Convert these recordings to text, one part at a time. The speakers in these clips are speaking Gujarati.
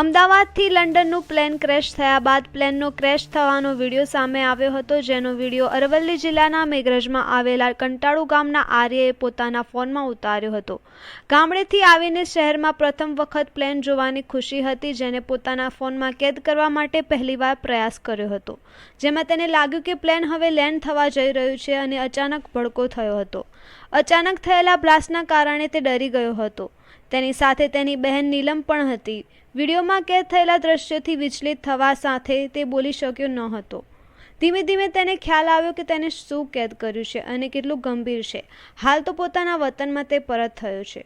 અમદાવાદથી લંડનનું પ્લેન ક્રેશ થયા બાદ પ્લેનનો ક્રેશ થવાનો વીડિયો સામે આવ્યો હતો, જેનો વીડિયો અરવલ્લી જિલ્લાના મેઘરજમાં આવેલા કંટાળુ ગામના આર્યએ પોતાના ફોનમાં ઉતાર્યો હતો. ગામડેથી આવીને શહેરમાં પ્રથમ વખત પ્લેન જોવાની ખુશી હતી, જેને પોતાના ફોનમાં કેદ કરવા માટે પહેલીવાર પ્રયાસ કર્યો હતો, જેમાં તેને લાગ્યું કે પ્લેન હવે લેન્ડ થવા જઈ રહ્યું છે અને અચાનક ભડકો થયો હતો. અચાનક થયેલા બ્લાસ્ટના કારણે તે ડરી ગયો હતો. તેની સાથે તેની બહેન નીલમ પણ હતી. વિડીયોમાં કેદ થયેલા દ્રશ્યથી વિચલિત થવા સાથે તે બોલી શક્યો ન હતો. ધીમે ધીમે તેને ખ્યાલ આવ્યો કે તેને શું કેદ કર્યું છે અને કેટલું ગંભીર છે. હાલ તો પોતાના વતનમાં તે પરત થયો છે.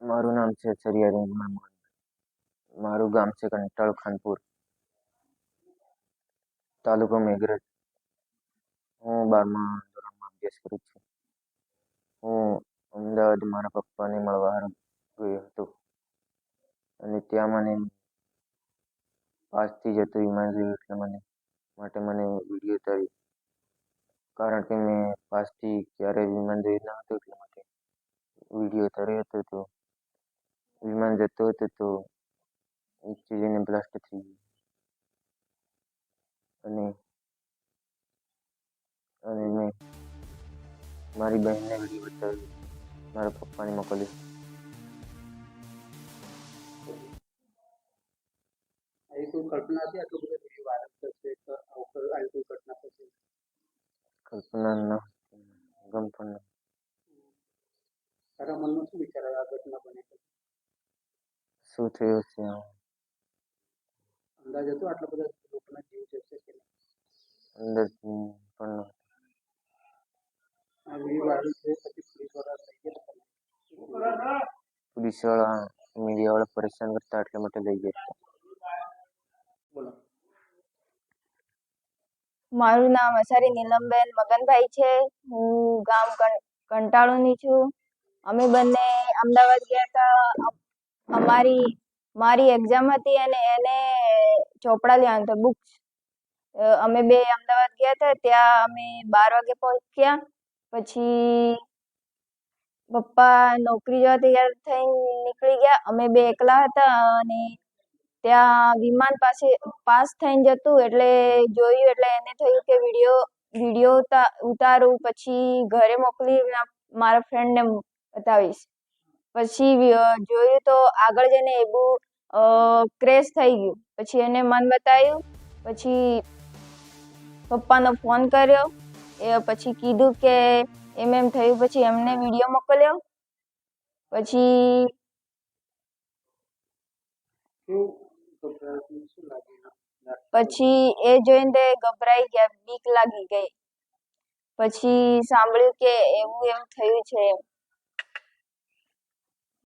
મારું નામ છે સરિયા રેંગમાં મારું ગામ છે કંટાળ, ખાનપુર. તાલુકો મેઘરજ. હું બારમા ધોરણમાં અભ્યાસ કરું છું. હું અમદાવાદ મારા પપ્પાને મળવા ગયો હતો. અને ત્યાં મને પાસથી જતું વિમાન જોયું એટલે મને, માટે મને વીડિયો ઉતાર્યો. કારણ કે મેં પાસથી ક્યારેય વિમાન જોયું ન હતું એટલા માટે વીડિયો ઉતાર્યો હતો તો વિમાન જતો હતો તો જઈને બ્લાસ્ટ થઈ ગયું. અને અને મેં મારી બહેનને વીડિયો બતાવી મારા પપ્પાને કોઈ કલ્પના હતી આટલો બધો વીડિયો વાયરલ થશે આવી કોઈ ઘટના થશે કલ્પના ન ગમ પણ ન. તારા મનમાં શું વિચાર આવ્યો આ ઘટના બને શું થયું છે? અંદાજ હતો આટલા બધા લોકોના જીવ જશે કે નહીં પણ આ વીડિયો વાયરલ થયો પછી પોલીસવાળા મીડિયા વાળા પરેશાન કરતા એટલા માટે લઈ ગયા મારું નામ અસારી નીલમબેન મગનભાઈ છે. હું ગામ કંટાળુની છું. અમે બંને અમદાવાદ ગયા હતા. અમારી મારી એક્ઝામ હતી અને એને ચોપડા લેવાનું હતું બુક્સ અમે બે અમદાવાદ ગયા હતા. ત્યાં અમે બાર વાગે પહોંચ્યા. પછી પપ્પા નોકરી જવા તૈયાર થઈને નીકળી ગયા. અમે બે એકલા હતા અને ત્યાં વિમાન પાસે પાસ થઈને જતું એટલે જોયું એટલે એને થયું કે વીડિયો વીડિયો ઉતા, ઉતારું, પછી ઘરે મોકલી મારા ફ્રેન્ડને બતાવીશ. પછી જોયું તો આગળ જઈને એ બહુ ક્રેશ થઈ ગયું. પછી એને મન બતાવ્યું પછી પપ્પાનો ફોન કર્યો. એ પછી કીધું કે એમ એમ થયું પછી એમને વીડિયો મોકલ્યો. પછી પછી એ જોઈને તે ગભરાઈ ગયા બીક લાગી ગઈ. પછી સાંભળ્યું કે એવું એવું થયું છે એમ.